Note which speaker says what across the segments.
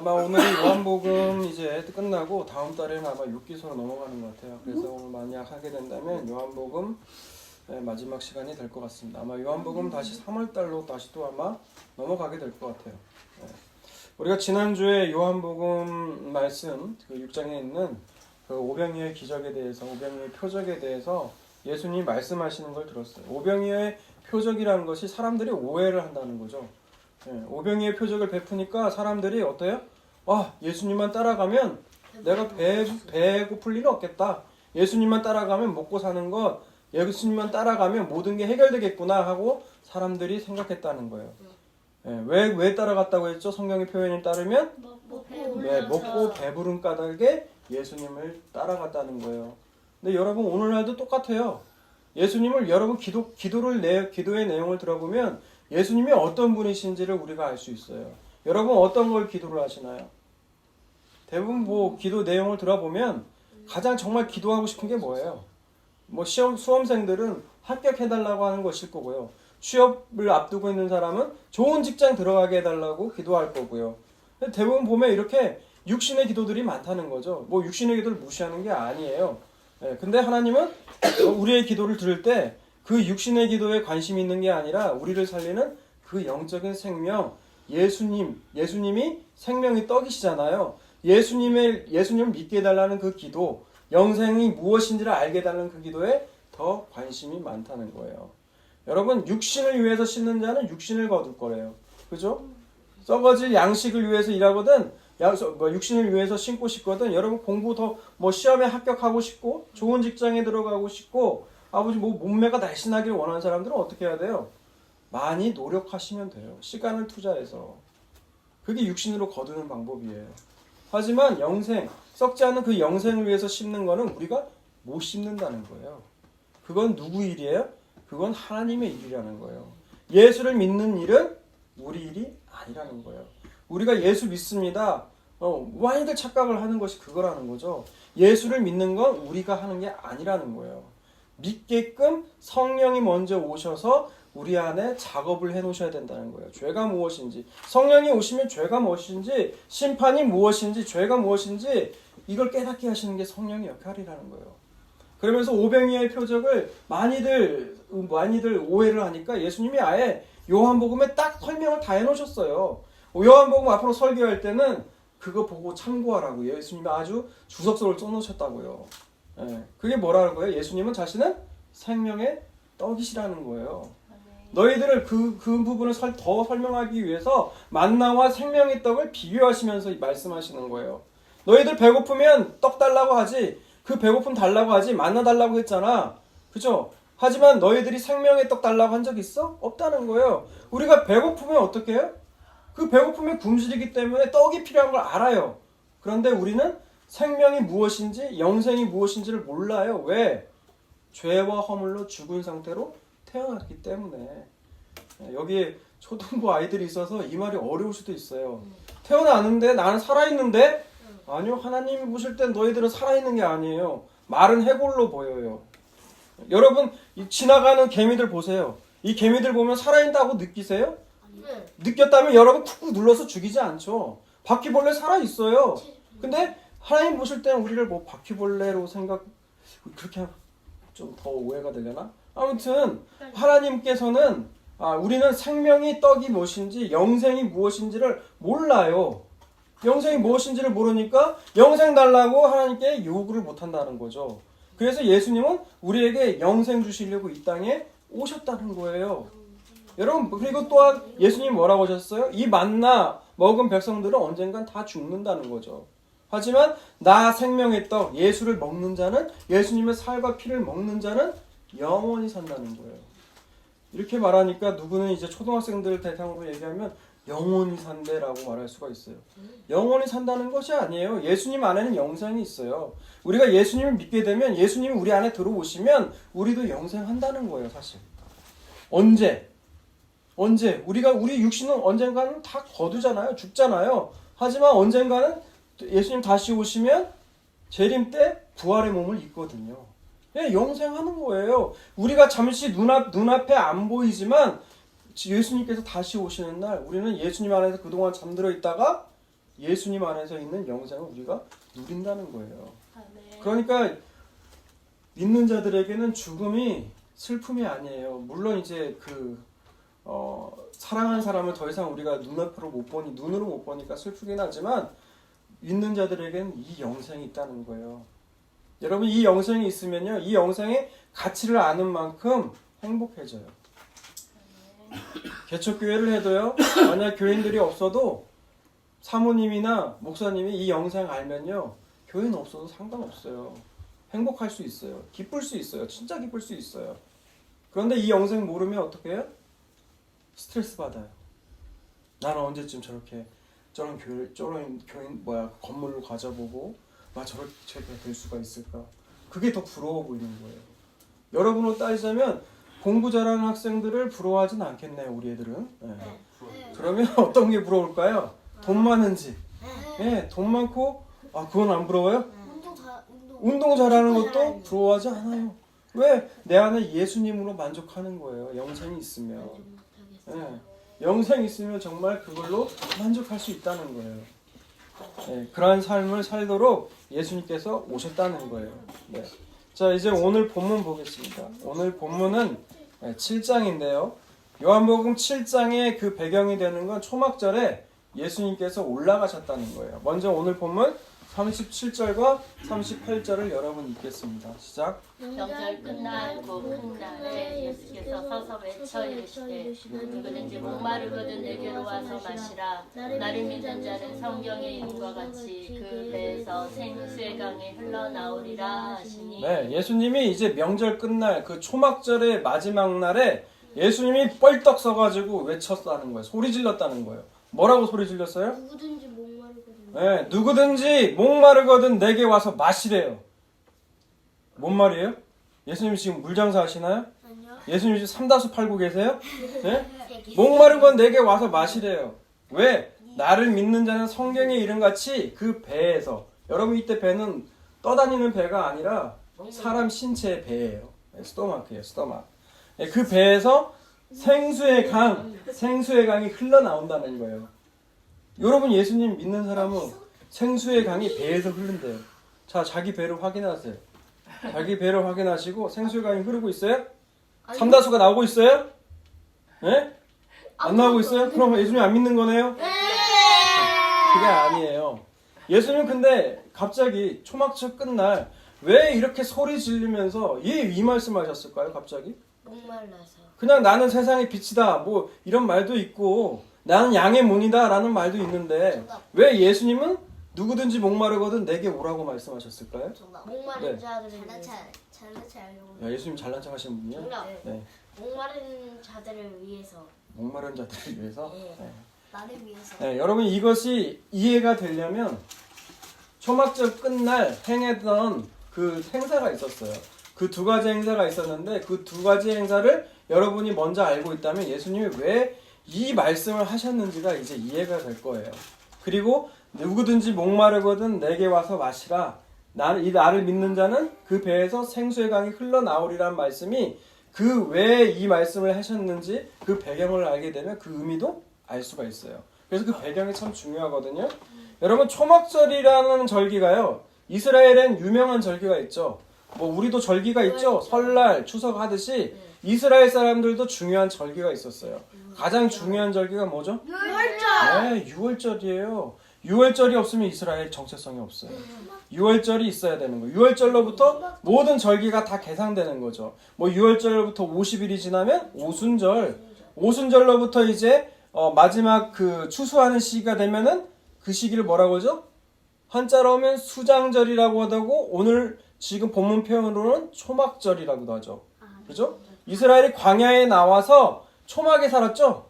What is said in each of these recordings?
Speaker 1: 아마 오늘 요한복음 이제 끝나고 다음 달에는 아마 6기서로 넘어가는 것 같아요. 그래서 오늘 만약 하게 된다면 요한복음 네, 마지막 시간이 될 것 같습니다. 아마 요한복음 다시 3월 달로 다시 또 아마 넘어가게 될 것 같아요. 네. 우리가 지난주에 요한복음 말씀 그 6장에 있는 그 오병이어의 기적에 대해서 오병이어의 표적에 대해서 예수님이 말씀하시는 걸 들었어요. 오병이어의 표적이라는 것이 사람들이 오해를 한다는 거죠. 예, 오병이의 표적을 베푸니까 사람들이 어때요? 아 예수님만 따라가면 내가 배 배고플 일은 없겠다. 예수님만 따라가면 먹고 사는 것, 예수님만 따라가면 모든 게 해결되겠구나 하고 사람들이 생각했다는 거예요. 왜왜 왜 따라갔다고 했죠? 성경의 표현에 따르면
Speaker 2: 먹고
Speaker 1: 네, 먹고 배부른 까닭에 예수님을 따라갔다는 거예요. 근데 여러분 오늘날도 똑같아요. 예수님을 여러분 기도 기도를 내 기도의 내용을 들어보면 예수님이 어떤 분이신지를 우리가 알 수 있어요. 여러분 어떤 걸 기도를 하시나요? 대부분 뭐 기도 내용을 들어보면 가장 정말 기도하고 싶은 게 뭐예요? 뭐 시험 수험생들은 합격해달라고 하는 것일 거고요. 취업을 앞두고 있는 사람은 좋은 직장 들어가게 해달라고 기도할 거고요. 대부분 보면 이렇게 육신의 기도들이 많다는 거죠. 뭐 육신의 기도를 무시하는 게 아니에요. 예, 근데 하나님은 우리의 기도를 들을 때 그 육신의 기도에 관심이 있는 게 아니라 우리를 살리는 그 영적인 생명, 예수님, 예수님이 생명이 떡이시잖아요. 예수님의 예수님을 믿게 해달라는 그 기도, 영생이 무엇인지를 알게 해달라는 그 기도에 더 관심이 많다는 거예요. 여러분 육신을 위해서 씻는 자는 육신을 거둘 거래요. 그죠? 썩어질 양식을 위해서 일하거든 양, 뭐 육신을 위해서 신고 싶거든 여러분 공부 더 뭐 시험에 합격하고 싶고 좋은 직장에 들어가고 싶고 아버지 뭐 몸매가 날씬하기를 원하는 사람들은 어떻게 해야 돼요? 많이 노력하시면 돼요. 시간을 투자해서 그게 육신으로 거두는 방법이에요. 하지만 영생 썩지 않은 그 영생을 위해서 심는 거는 우리가 못 심는다는 거예요. 그건 누구 일이에요? 그건 하나님의 일이라는 거예요. 예수를 믿는 일은 우리 일이 아니라는 거예요. 우리가 예수 믿습니다. 어, 많이들 착각을 하는 것이 그거라는 거죠. 예수를 믿는 건 우리가 하는 게 아니라는 거예요. 믿게끔 성령이 먼저 오셔서 우리 안에 작업을 해 놓으셔야 된다는 거예요. 죄가 무엇인지, 성령이 오시면 죄가 무엇인지, 심판이 무엇인지, 죄가 무엇인지 이걸 깨닫게 하시는 게 성령의 역할이라는 거예요. 그러면서 오병이어의 표적을 많이들 많이들 오해를 하니까 예수님이 아예 요한복음에 딱 설명을 다 해놓으셨어요. 요한복음 앞으로 설교할 때는 그거 보고 참고하라고 예수님이 아주 주석서를 써놓으셨다고요. 예, 그게 뭐라는 거예요? 예수님은 자신은 생명의 떡이시라는 거예요. 너희들을 그, 그 부분을 설- 더 설명하기 위해서 만나와 생명의 떡을 비교하시면서 말씀하시는 거예요. 너희들 배고프면 떡 달라고 하지, 그 배고픔 달라고 하지, 만나 달라고 했잖아. 그죠? 하지만 너희들이 생명의 떡 달라고 한 적 있어? 없다는 거예요. 우리가 배고프면 어떻게 해요? 그 배고픔이 굶주리기 때문에 떡이 필요한 걸 알아요. 그런데 우리는 생명이 무엇인지, 영생이 무엇인지를 몰라요. 왜? 죄와 허물로 죽은 상태로 태어났기 때문에. 여기 초등부 아이들이 있어서 이 말이 어려울 수도 있어요. 태어났는데 나는 살아있는데? 아니요. 하나님이 보실 땐 너희들은 살아있는 게 아니에요. 말은 해골로 보여요. 여러분, 이 지나가는 개미들 보세요. 이 개미들 보면 살아있다고 느끼세요?
Speaker 2: 네.
Speaker 1: 느꼈다면 여러분 쿡쿡 눌러서 죽이지 않죠. 바퀴벌레 살아 있어요. 근데 하나님 보실 때는 우리를 뭐 바퀴벌레로 생각 그렇게 좀 더 오해가 되려나? 아무튼 하나님께서는 아, 우리는 생명이 떡이 무엇인지 영생이 무엇인지를 몰라요. 영생이 무엇인지를 모르니까 영생 달라고 하나님께 요구를 못 한다는 거죠. 그래서 예수님은 우리에게 영생 주시려고 이 땅에 오셨다는 거예요. 여러분 그리고 또한 예수님 뭐라고 하셨어요? 이 만나 먹은 백성들은 언젠간 다 죽는다는 거죠. 하지만 나 생명의 떡 예수를 먹는 자는 예수님의 살과 피를 먹는 자는 영원히 산다는 거예요. 이렇게 말하니까 누구는 이제 초등학생들 대상으로 얘기하면 영원히 산대라고 말할 수가 있어요. 영원히 산다는 것이 아니에요. 예수님 안에는 영생이 있어요. 우리가 예수님을 믿게 되면 예수님이 우리 안에 들어오시면 우리도 영생한다는 거예요, 사실. 언제? 언제? 우리가 우리 육신은 언젠가는 다 거두잖아요. 죽잖아요. 하지만 언젠가는 예수님 다시 오시면 재림 때 부활의 몸을 입거든요. 예, 영생하는 거예요. 우리가 잠시 눈앞 눈앞에 안 보이지만 예수님께서 다시 오시는 날 우리는 예수님 안에서 그동안 잠들어 있다가 예수님 안에서 있는 영생을 우리가 누린다는 거예요.
Speaker 2: 아멘.
Speaker 1: 그러니까 믿는 자들에게는 죽음이 슬픔이 아니에요. 물론 이제 그 어, 사랑하는 사람을 더 이상 우리가 눈앞으로 못 보니 눈으로 못 보니까 슬프긴 하지만 믿는 자들에게는 이 영생이 있다는 거예요. 여러분 이 영생이 있으면요, 이 영생의 가치를 아는 만큼 행복해져요. 개척교회를 해도요, 만약 교인들이 없어도 사모님이나 목사님이 이 영생 알면요, 교회는 없어도 상관없어요. 행복할 수 있어요. 기쁠 수 있어요. 진짜 기쁠 수 있어요. 그런데 이 영생 모르면 어떻게 해요? 스트레스 받아요. 나는 언제쯤 저렇게 저런 교회, 저런 교인 뭐야 건물을 가져보고 나 저렇게 될 수가 있을까? 그게 더 부러워 보이는 거예요. 여러분으로 따지자면 공부 잘하는 학생들을 부러워하진 않겠네요, 우리 애들은. 예. 그러면 어떤 게 부러울까요? 돈 많은 집. 예, 돈 많고 아 그건 안 부러워요?
Speaker 3: 운동 다 운동.
Speaker 1: 운동 잘하는 것도 부러워하지 않아요. 왜? 내 안에 예수님으로 만족하는 거예요. 영생이 있으면. 예. 영생이 있으면 정말 그걸로 만족할 수 있다는 거예요. 예, 그러한 삶을 살도록 예수님께서 오셨다는 거예요. 네. 자, 이제 오늘 본문 보겠습니다. 오늘 본문은 7장인데요. 요한복음 7장의 그 배경이 되는 건 초막절에 예수님께서 올라가셨다는 거예요. 먼저 오늘 본문 37절과 38절을 여러분 읽겠습니다. 시작.
Speaker 2: 명절 끝나고 큰 날에 예수께서 서서 외쳐 이르시되 누구든지 목마르거든 내게로 와서 마시라 나를 믿는 자는 성경에 있는 것 같이 그 배에서 생수의 강이 흘러나오리라 하시니
Speaker 1: 네, 예수님이 이제 명절 끝날 그 초막절의 마지막 날에 예수님이 뻘떡 서가지고 외쳤다는 거예요. 소리 질렀다는 거예요. 뭐라고 소리 질렀어요?
Speaker 3: 누구든지.
Speaker 1: 네, 누구든지 목마르거든 내게 와서 마시래요. 뭔 말이에요? 예수님 지금 물 장사 하시나요?
Speaker 3: 아니요.
Speaker 1: 예수님 지금 삼다수 팔고 계세요? 네?
Speaker 3: 세계.
Speaker 1: 목마른 건 내게 와서 마시래요. 왜? 나를 믿는 자는 성경의 이름 같이 그 배에서 여러분 이때 배는 떠다니는 배가 아니라 사람 신체의 배예요. 네, 스토마크예요, 스토마. 네, 그 배에서 생수의 강, 생수의 강이 흘러나온다는 거예요. 여러분 예수님 믿는 사람은 생수의 강이 배에서 흐른대요. 자, 자기 배를 확인하세요. 자기 배를 확인하시고 생수의 강이 흐르고 있어요? 삼다수가 나오고 있어요? 네? 안 나오고 있어요? 그럼 예수님 안 믿는 거네요? 그게 아니에요. 예수님 근데 갑자기 초막절 끝날 왜 이렇게 소리 지르면서 이, 이 말씀하셨을까요? 갑자기?
Speaker 3: 목말라서.
Speaker 1: 그냥 나는 세상의 빛이다 뭐 이런 말도 있고 나는 양의 문이다 라는 말도 있는데
Speaker 3: 정답.
Speaker 1: 왜 예수님은 누구든지 목마르거든 내게 오라고 말씀하셨을까요?
Speaker 3: 정답. 목마른
Speaker 1: 네.
Speaker 3: 자들을
Speaker 4: 잘난 잘난 하려고
Speaker 1: 야, 예수님 잘난 척 하시는 분이요?
Speaker 3: 정답.
Speaker 1: 네.
Speaker 3: 목마른 자들을 위해서.
Speaker 1: 목마른 자들을 위해서
Speaker 3: 네.
Speaker 1: 네.
Speaker 4: 나를 위해서
Speaker 1: 네, 여러분 이것이 이해가 되려면 초막절 끝날 행했던 그 행사가 있었어요. 그 두 가지 행사가 있었는데 그 두 가지 행사를 여러분이 먼저 알고 있다면 예수님이 왜 이 말씀을 하셨는지가 이제 이해가 될 거예요. 그리고 누구든지 목마르거든 내게 와서 마시라. 나를 이 나를 믿는 자는 그 배에서 생수의 강이 흘러나오리라는 말씀이 그 왜 이 말씀을 하셨는지 그 배경을 알게 되면 그 의미도 알 수가 있어요. 그래서 그 배경이 참 중요하거든요. 여러분 초막절이라는 절기가요. 이스라엘엔 유명한 절기가 있죠. 뭐 우리도 절기가 있죠. 설날, 추석 하듯이 이스라엘 사람들도 중요한 절기가 있었어요. 가장 중요한 절기가 뭐죠? 네, 6월절이에요. 6월절이 없으면 이스라엘 정체성이 없어요. 6월절이 있어야 되는 거예요. 6월절로부터 모든 절기가 다 계상되는 거죠. 뭐 6월절부터 50일이 지나면 오순절, 오순절로부터 이제 어, 마지막 그 추수하는 시기가 되면은 그 시기를 뭐라고 하죠? 한자로 하면 수장절이라고 하고 오늘 지금 본문 표현으로는 초막절이라고도 하죠. 그죠? 이스라엘이 광야에 나와서 초막에 살았죠?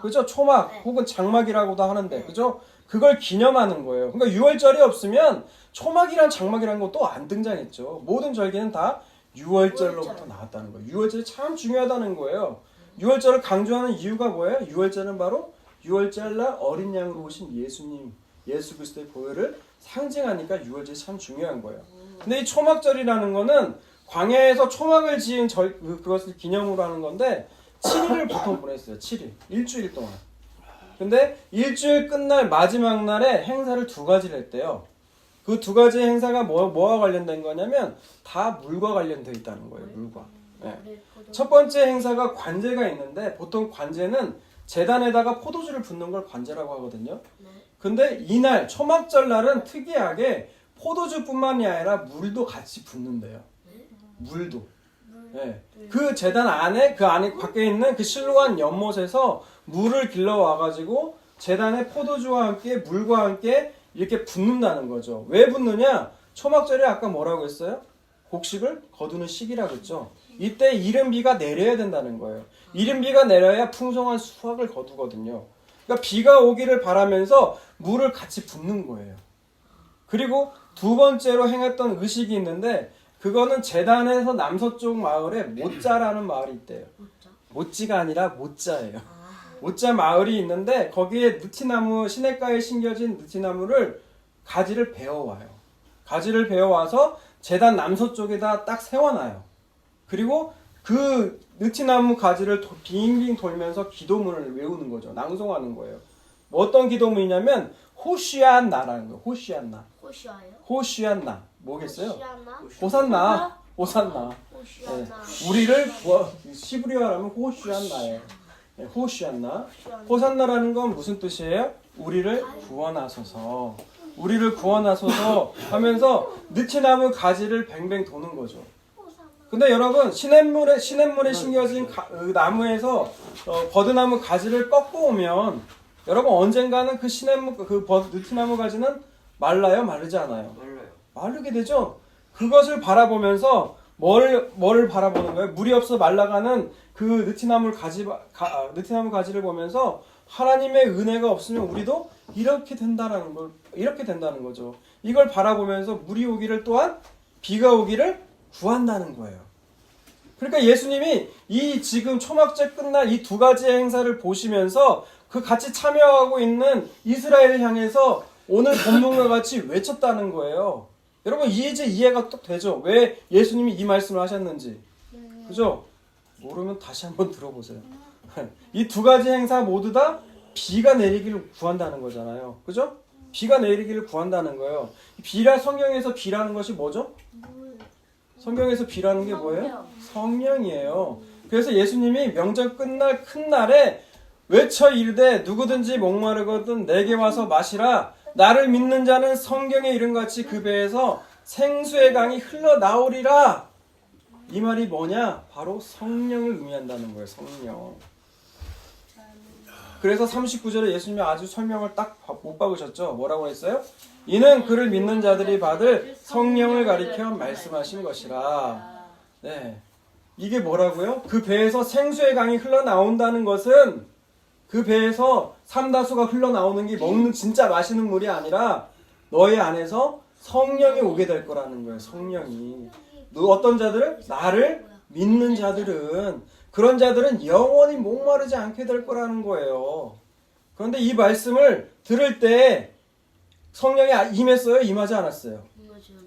Speaker 1: 그죠? 초막
Speaker 3: 네.
Speaker 1: 혹은 장막이라고도 하는데 그죠? 그걸 기념하는 거예요. 그러니까 6월절이 없으면 초막이란 장막이라는 것도 안 등장했죠. 모든 절기는 다 6월절로부터 나왔다는 거예요. 6월절이 참 중요하다는 거예요. 6월절을 강조하는 이유가 뭐예요? 6월절은 바로 6월절 날 어린 양으로 오신 예수님, 예수 그리스도의 보혈을 상징하니까 6월절이 참 중요한 거예요. 근데 이 초막절이라는 거는 광야에서 초막을 지은 절, 그, 그것을 기념으로 하는 건데 7일을 보통 보냈어요. 7일. 일주일 동안. 근데 일주일 끝날 마지막 날에 행사를 두 가지를 했대요. 그 두 가지 행사가 뭐, 뭐와 관련된 거냐면 다 물과 관련돼 있다는 거예요. 물과. 네. 첫 번째 행사가 관제가 있는데 보통 관제는 재단에다가 포도주를 붓는 걸 관제라고 하거든요. 근데 이날 초막절 날은 특이하게 포도주뿐만이 아니라 물도 같이 붓는데요. 물도. 예. 그 재단 안에 그 안에 밖에 있는 그 실로한 연못에서 물을 길러 와 가지고 재단에 포도주와 함께 물과 함께 이렇게 붓는다는 거죠. 왜 붓느냐? 초막절이 아까 뭐라고 했어요? 곡식을 거두는 시기라고 했죠. 이때 이른 비가 내려야 된다는 거예요. 이른 비가 내려야 풍성한 수확을 거두거든요. 그러니까 비가 오기를 바라면서 물을 같이 붓는 거예요. 그리고 두 번째로 행했던 의식이 있는데 그거는 재단에서 남서쪽 마을에 모짜라는 마을이 있대요. 모찌가 아니라 모짜예요. 모짜 마을이 있는데 거기에 느티나무 시냇가에 심겨진 느티나무를 가지를 베어와요. 가지를 베어와서 재단 남서쪽에다 딱 세워놔요. 그리고 그 느티나무 가지를 도- 빙빙 돌면서 기도문을 외우는 거죠. 낭송하는 거예요. 뭐 어떤 기도문이냐면 호시안나라는 거예요. 호시안나.
Speaker 3: 호시아요?
Speaker 1: 호시안나. 뭐겠어요? 호산나. 호산나.
Speaker 3: 호시아나.
Speaker 1: 우리를 구하, 시브리어라면 호시안나예요. 네, 호시안나. 호산나라는 건 무슨 뜻이에요? 우리를 구원하소서. 우리를 구원하소서 하면서 느티나무 가지를 뱅뱅 도는 거죠. 근데 여러분 시냇물에 시냇물에 심겨진 가- 그 나무에서 어, 버드나무 가지를 꺾고 오면 여러분 언젠가는 그 시냇물 그 버- 느티나무 가지는 말라요 마르지
Speaker 5: 않아요.
Speaker 1: 마르게 되죠. 그것을 바라보면서 뭘 뭐를 바라보는 거예요? 물이 없어 말라가는 그 느티나무 가지 가, 아, 느티나무 가지를 보면서 하나님의 은혜가 없으면 우리도 이렇게 된다라는 걸 이렇게 된다는 거죠. 이걸 바라보면서 물이 오기를 또한 비가 오기를 구한다는 거예요. 그러니까 예수님이 이 지금 초막절 끝날 이 두 가지 행사를 보시면서 그 같이 참여하고 있는 이스라엘을 향해서 오늘 본문과 같이 외쳤다는 거예요. 여러분 이제 이해가 또 되죠? 왜 예수님이 이 말씀을 하셨는지. 그죠? 모르면 다시 한번 들어보세요. 이 두 가지 행사 모두 다 비가 내리기를 구한다는 거잖아요. 그죠? 비가 내리기를 구한다는 거예요. 비라 성경에서 비라는 것이 뭐죠? 성경에서 비라는 게 뭐예요? 성령이에요. 그래서 예수님이 명절 끝날 큰 날에 외쳐 이르되 누구든지 목마르거든 내게 와서 마시라 나를 믿는 자는 성경의 이름같이 그 배에서 생수의 강이 흘러나오리라 이 말이 뭐냐? 바로 성령을 의미한다는 거예요. 성령. 그래서 39절에 예수님이 아주 설명을 딱 못 박으셨죠. 뭐라고 했어요? 이는 그를 믿는 자들이 받을 성령을 가리켜 말씀하신 것이라. 네. 이게 뭐라고요? 그 배에서 생수의 강이 흘러나온다는 것은 그 배에서 삼다수가 흘러나오는 게 먹는 진짜 마시는 물이 아니라 너의 안에서 성령이 오게 될 거라는 거예요. 성령이. 너 어떤 자들은 나를 믿는 자들은 그런 자들은 영원히 목마르지 않게 될 거라는 거예요. 그런데 이 말씀을 들을 때 성령이 아- 임했어요? 임하지 않았어요?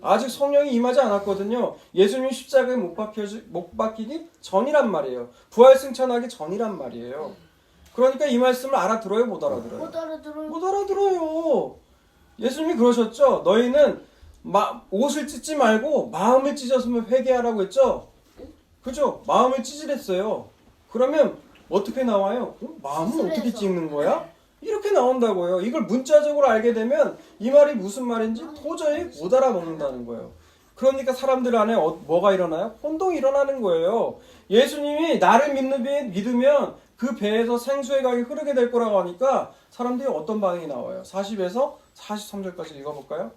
Speaker 1: 아직 성령이 임하지 않았거든요. 예수님 십자가에 못, 박혀, 못 박히기 전이란 말이에요. 부활 승천하기 전이란 말이에요. 그러니까 이 말씀을 알아들어요? 못 알아들어요?
Speaker 3: 못 알아들어요.
Speaker 1: 못 알아들어요. 예수님이 그러셨죠. 너희는 마- 옷을 찢지 말고 마음을 찢었으면 회개하라고 했죠. 그죠? 마음을 찢으랬어요. 그러면 어떻게 나와요? 어? 마음은 어떻게. 찢는 거야? 이렇게 나온다고요. 이걸 문자적으로 알게 되면 이 말이 무슨 말인지 도저히 못 알아먹는다는 거예요. 그러니까 사람들 안에 어- 뭐가 일어나요? 혼동이 일어나는 거예요. 예수님이 나를 믿는 배 믿으면 그 배에서 생수의 강이 흐르게 될 거라고 하니까 사람들이 어떤 반응이 나와요? 40에서 43절까지 읽어볼까요?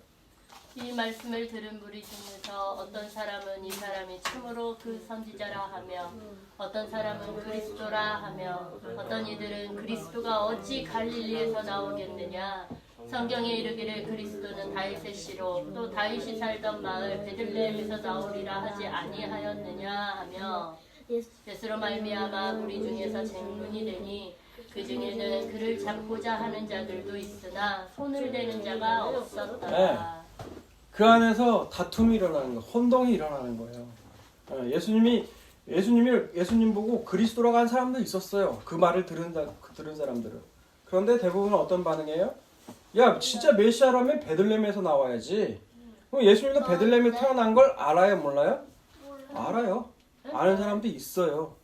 Speaker 2: 이 말씀을 들은 무리 중에서 어떤 사람은 이 사람이 참으로 그 선지자라 하며 어떤 사람은 그리스도라 하며 어떤 이들은 그리스도가 어찌 갈릴리에서 나오겠느냐 성경에 이르기를 그리스도는 다윗의 씨로 또 다윗이 살던 마을 베들레헴에서 나오리라 하지 아니하였느냐 하며 예수로 말미암아 무리 중에서 쟁론이 되니 그 중에는 그를 잡고자 하는 자들도 있으나 손을 대는 자가 없었더라.
Speaker 1: 그 안에서 다툼이 일어나는 거, 혼동이 일어나는 거예요. 어, 예수님이 예수님이 예수님 보고 그리스도라고 한 사람도 있었어요. 그 말을 들은 사, 그 들은 사람들은. 그런데 대부분은 어떤 반응이에요? 야 진짜 메시아라면 베들레헴에서 나와야지. 그럼 예수님도 베들레헴에 태어난 걸 알아요 몰라요? 알아요. 아는 사람도 있어요.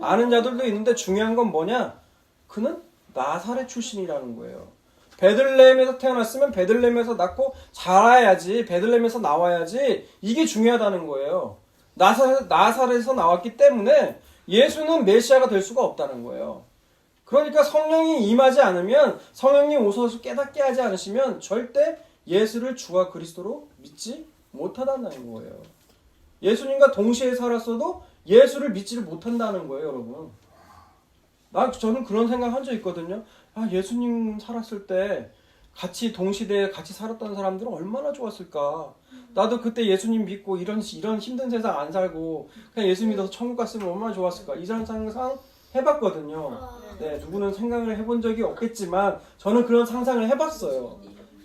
Speaker 1: 아는 자들도 있는데 중요한 건 뭐냐? 그는 나사렛 출신이라는 거예요. 베들레헴에서 태어났으면 베들레헴에서 낳고 자라야지 베들레헴에서 나와야지 이게 중요하다는 거예요. 나사 나사렛에서 나왔기 때문에 예수는 메시아가 될 수가 없다는 거예요. 그러니까 성령이 임하지 않으면 성령이 오셔서 깨닫게 하지 않으시면 절대 예수를 주와 그리스도로 믿지 못하다는 거예요. 예수님과 동시에 살았어도 예수를 믿지를 못한다는 거예요, 여러분. 나 저는 그런 생각 한 적 있거든요. 아 예수님 살았을 때 같이 동시대에 같이 살았던 사람들은 얼마나 좋았을까. 나도 그때 예수님 믿고 이런 이런 힘든 세상 안 살고 그냥 예수 믿어서 천국 갔으면 얼마나 좋았을까. 이런 상상 해봤거든요. 네, 누구는 생각을 해본 적이 없겠지만 저는 그런 상상을 해봤어요.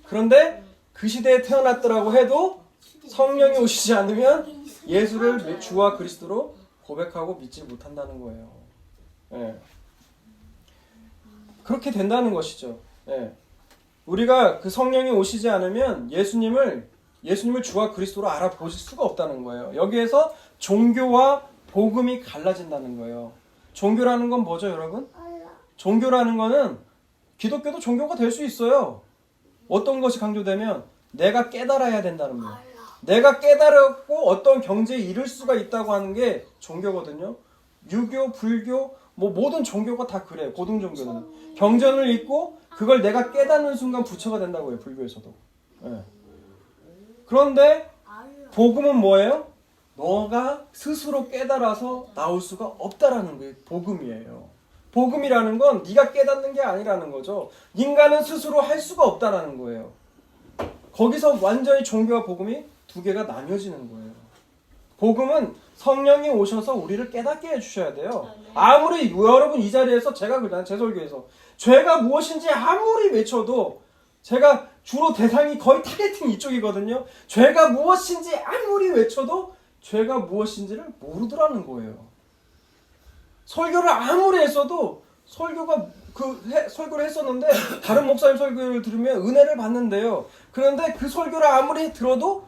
Speaker 1: 그런데 그 시대에 태어났더라고 해도 성령이 오시지 않으면 예수를 주와 그리스도로 고백하고 믿지 못한다는 거예요. 예. 그렇게 된다는 것이죠. 예. 우리가 그 성령이 오시지 않으면 예수님을 예수님을 주와 그리스도로 알아보실 수가 없다는 거예요. 여기에서 종교와 복음이 갈라진다는 거예요. 종교라는 건 뭐죠, 여러분? 종교라는 거는 기독교도 종교가 될 수 있어요. 어떤 것이 강조되면 내가 깨달아야 된다는 거예요. 내가 깨달았고 어떤 경지에 이를 수가 있다고 하는 게 종교거든요. 유교, 불교, 뭐 모든 종교가 다 그래요. 고등 종교는 경전을 읽고 그걸 내가 깨닫는 순간 부처가 된다고 해요. 불교에서도. 예. 그런데 복음은 뭐예요? 너가 스스로 깨달아서 나올 수가 없다라는 게 복음이에요. 복음이라는 건 네가 깨닫는 게 아니라는 거죠. 인간은 스스로 할 수가 없다라는 거예요. 거기서 완전히 종교와 복음이 두 개가 나뉘어지는 거예요. 복음은 성령이 오셔서 우리를 깨닫게 해주셔야 돼요. 아무리 여러분 이 자리에서 제가 그냥 제 설교에서 죄가 무엇인지 아무리 외쳐도 제가 주로 대상이 거의 타겟팅 이쪽이거든요. 죄가 무엇인지 아무리 외쳐도 죄가 무엇인지를 모르더라는 거예요. 설교를 아무리 했어도 설교가 그 해- 설교를 했었는데 다른 목사님 설교를 들으면 은혜를 받는데요. 그런데 그 설교를 아무리 들어도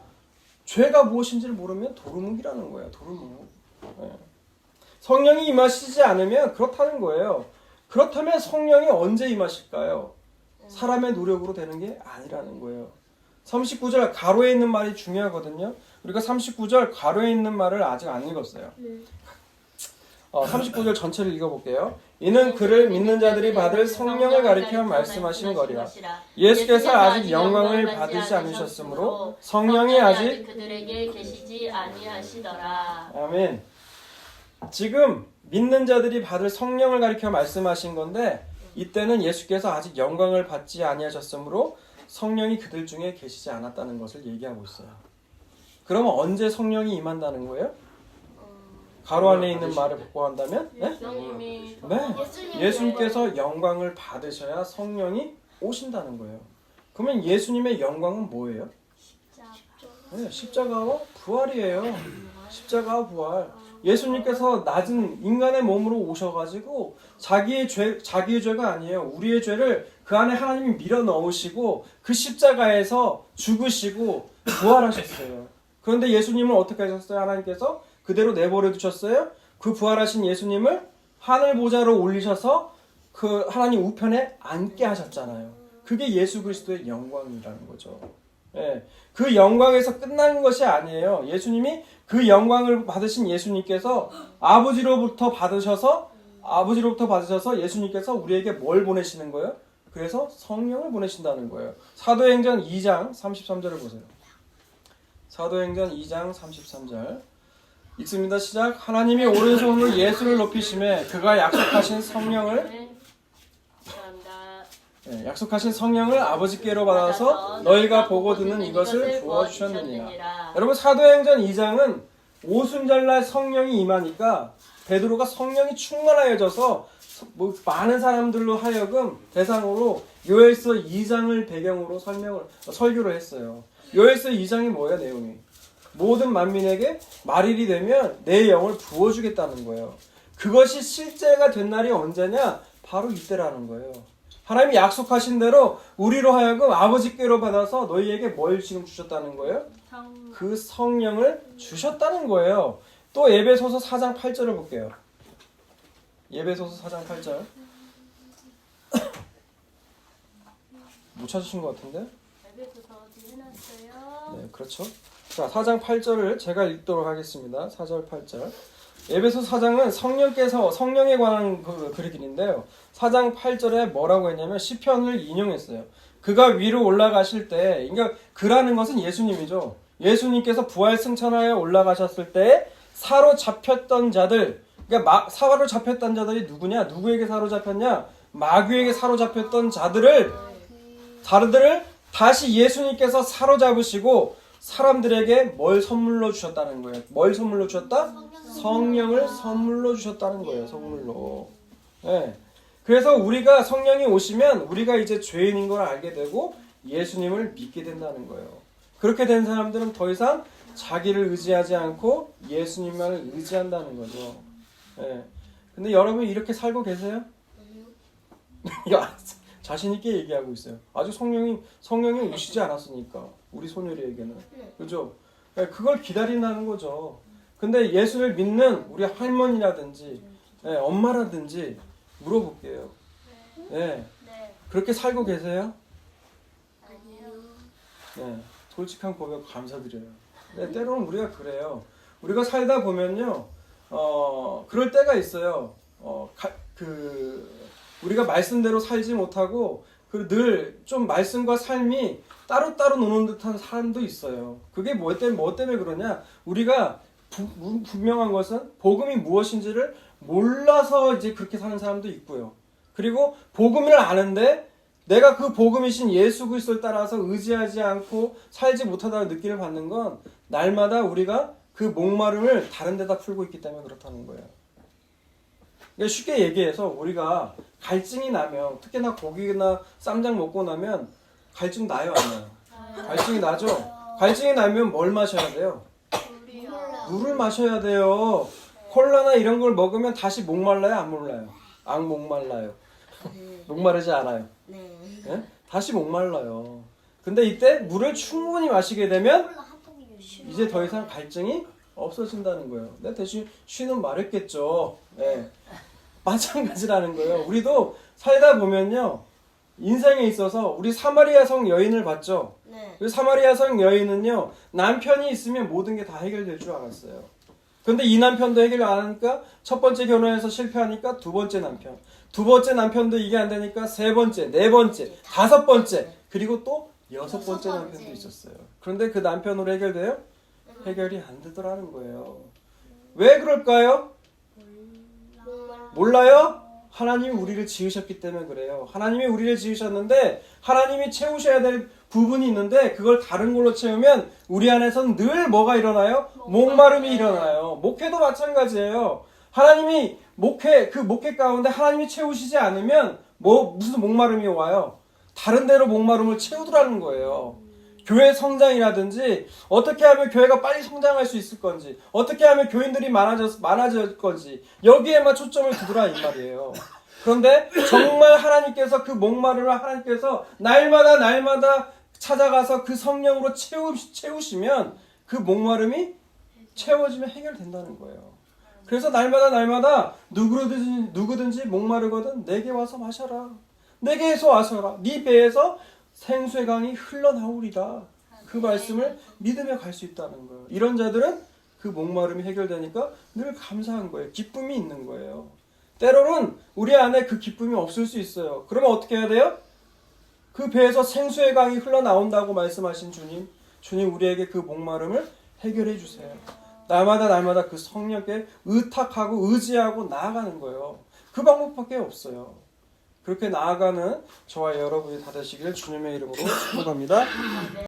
Speaker 1: 죄가 무엇인지를 모르면 도루묵이라는 거예요. 도루묵. 예. 성령이 임하시지 않으면 그렇다는 거예요. 그렇다면 성령이 언제 임하실까요? 사람의 노력으로 되는 게 아니라는 거예요. 39절 가로에 있는 말이 중요하거든요. 우리가 39절 가로에 있는 말을 아직 안 읽었어요. 어, 39절 전체를 읽어볼게요. 이는 그를 믿는 자들이 받을 성령을 가리켜 말씀하시는 거리라. 예수께서 아직 영광을 받으시 않으셨으므로 성령이 아직
Speaker 2: 그들에게 계시지 아니하시더라.
Speaker 1: 아멘. 지금 믿는 자들이 받을 성령을 가리켜 말씀하신 건데 이때는 예수께서 아직 영광을 받지 아니하셨으므로 성령이 그들 중에 계시지 않았다는 것을 얘기하고 있어요. 그러면 언제 성령이 임한다는 거예요? 가로 안에 있는 말을 복구한다면? 네?
Speaker 2: 예수님이
Speaker 1: 네. 예수님께서 영광을 받으셔야 성령이 오신다는 거예요. 그러면 예수님의 영광은 뭐예요? 네, 십자가와 부활이에요. 십자가와 부활. 예수님께서 낮은 인간의 몸으로 오셔가지고 자기의 죄, 자기의 죄가 아니에요. 우리의 죄를 그 안에 하나님이 밀어 넣으시고 그 십자가에서 죽으시고 부활하셨어요. 그런데 예수님은 어떻게 하셨어요? 하나님께서 그대로 내버려 두셨어요. 그 부활하신 예수님을 하늘 보좌로 올리셔서 그 하나님 우편에 앉게 하셨잖아요. 그게 예수 그리스도의 영광이라는 거죠. 예. 그 영광에서 끝나는 것이 아니에요. 예수님이 그 영광을 받으신 예수님께서 아버지로부터 받으셔서 아버지로부터 받으셔서 예수님께서 우리에게 뭘 보내시는 거예요? 그래서 성령을 보내신다는 거예요. 사도행전 2장 33절을 보세요. 사도행전 2장 33절. 읽습니다. 시작. 하나님이 오른손으로 예수를 높이심에 그가 약속하신 성령을
Speaker 2: 네.
Speaker 1: 약속하신 성령을 아버지께로 받아서 너희가 보고 듣는 이것을 부어 주셨느니라. 여러분 사도행전 2장은 오순절날 성령이 임하니까 베드로가 성령이 충만하여져서 뭐 많은 사람들로 하여금 대상으로 요엘서 2장을 배경으로 설명을 설교를 했어요. 요엘서 2장이 뭐예요 내용이? 모든 만민에게 말일이 되면 내 영을 부어주겠다는 거예요. 그것이 실제가 된 날이 언제냐? 바로 이때라는 거예요. 하나님이 약속하신 대로 우리로 하여금 아버지께로 받아서 너희에게 뭘 지금 주셨다는 거예요? 성그 성령을 주셨다는 거예요. 또 예배소서 4장 8절을 볼게요. 예배소서 4장 8절. 못 찾으신 것 같은데?
Speaker 2: 에베소서 어디 해놨어요?
Speaker 1: 네, 그렇죠. 자, 4장 8절을 제가 읽도록 하겠습니다. 4절 8절. 예배소 4장은 성령께서 성령에 관한 그 그리긴인데요. 4장 8절에 뭐라고 했냐면 시편을 인용했어요. 그가 위로 올라가실 때, 그러니까 그라는 것은 예수님이죠. 예수님께서 부활 승천하여 올라가셨을 때 사로 잡혔던 자들, 그러니까 마, 사로 잡혔던 자들이 누구냐? 누구에게 사로 잡혔냐? 마귀에게 사로 잡혔던 자들을 자들을 다시 예수님께서 사로잡으시고 사람들에게 뭘 선물로 주셨다는 거예요. 뭘 선물로 주셨다? 성령을 선물로 주셨다는 거예요. 선물로. 예. 그래서 우리가 성령이 오시면 우리가 이제 죄인인 걸 알게 되고 예수님을 믿게 된다는 거예요. 그렇게 된 사람들은 더 이상 자기를 의지하지 않고 예수님만을 의지한다는 거죠. 예. 근데 여러분 이렇게 살고 계세요? 야, 자신 있게 얘기하고 있어요. 아직 성령이 성령이 오시지 않았으니까 우리 소녀리에게는 그죠? 예, 그걸 기다린다는 거죠. 근데 예수를 믿는 우리 할머니라든지 예, 엄마라든지 물어볼게요. 예,
Speaker 2: 네.
Speaker 1: 그렇게 살고 계세요?
Speaker 2: 아니요.
Speaker 1: 네, 솔직한 고백 감사드려요. 네, 때로는 우리가 그래요. 우리가 살다 보면요, 어, 그럴 때가 있어요. 어, 가- 그, 우리가 말씀대로 살지 못하고, 그늘좀 말씀과 삶이 따로따로 노는 듯한 사람도 있어요. 그게 뭐 때문에, 뭐 때문에 그러냐? 우리가 부- 무- 분명한 것은 복음이 무엇인지를 몰라서 이제 그렇게 사는 사람도 있고요. 그리고 복음을 아는데 내가 그 복음이신 예수 그리스도를 따라서 의지하지 않고 살지 못하다는 느낌을 받는 건 날마다 우리가 그 목마름을 다른 데다 풀고 있기 때문에 그렇다는 거예요. 그러니까 쉽게 얘기해서 우리가 갈증이 나면 특히나 고기나 쌈장 먹고 나면 갈증 나요 안 나요? 갈증이 나죠? 갈증이 나면 뭘 마셔야 돼요? 물을 마셔야 돼요. 콜라나 이런 걸 먹으면 다시 목말라요 안 몰라요? 안 목말라요. 목마르지 않아요.
Speaker 3: 네.
Speaker 1: 예? 다시 목말라요. 근데 이때 물을 충분히 마시게 되면 이제 더 이상 갈증이 없어진다는 거예요. 내 대신 쉬는 말했겠죠. 예. 마찬가지라는 거예요. 우리도 살다 보면요. 인생에 있어서 우리 사마리아 성 여인을 봤죠.
Speaker 3: 네.
Speaker 1: 그 사마리아 성 여인은요. 남편이 있으면 모든 게 다 해결될 줄 알았어요. 근데 이 남편도 해결 안 하니까 첫 번째 결혼해서 실패하니까 두 번째 남편. 두 번째 남편도 이게 안 되니까 세 번째, 네 번째, 다섯 번째, 그리고 또 여섯 번째 남편도. 있었어요. 그런데 그 남편으로 해결돼요? 해결이 안 되더라는 거예요. 왜 그럴까요? 몰라요? 하나님이 우리를 지으셨기 때문에 그래요. 하나님이 우리를 지으셨는데 하나님이 채우셔야 될 부분이 있는데 그걸 다른 걸로 채우면 우리 안에선 늘 뭐가 일어나요? 목마름이 일어나요. 목회도 마찬가지예요. 하나님이 목회 그 목회 가운데 하나님이 채우시지 않으면 뭐 무슨 목마름이 와요? 다른 데로 목마름을 채우더라는 거예요. 교회 성장이라든지 어떻게 하면 교회가 빨리 성장할 수 있을 건지 어떻게 하면 교인들이 많아져 많아질 건지 여기에만 초점을 두더라 이 말이에요. 그런데 정말 하나님께서 그 목마름을 하나님께서 날마다 날마다 찾아가서 그 성령으로 채우, 채우시면 그 목마름이 채워지면 해결된다는 거예요. 그래서 날마다 날마다 누구든지 누구든지 목마르거든 내게 와서 마셔라. 내게서 와서라. 네 배에서 생수의 강이 흘러나오리라. 그 말씀을 믿으며 갈수 있다는 거예요. 이런 자들은 그 목마름이 해결되니까 늘 감사한 거예요. 기쁨이 있는 거예요. 때로는 우리 안에 그 기쁨이 없을 수 있어요. 그러면 어떻게 해야 돼요? 그 배에서 생수의 강이 흘러나온다고 말씀하신 주님, 주님 우리에게 그 목마름을 해결해 주세요. 날마다 날마다 그 성령께 의탁하고 의지하고 나아가는 거예요. 그 방법밖에 없어요. 그렇게 나아가는 저와 여러분이 다 되시길 주님의 이름으로 축복합니다.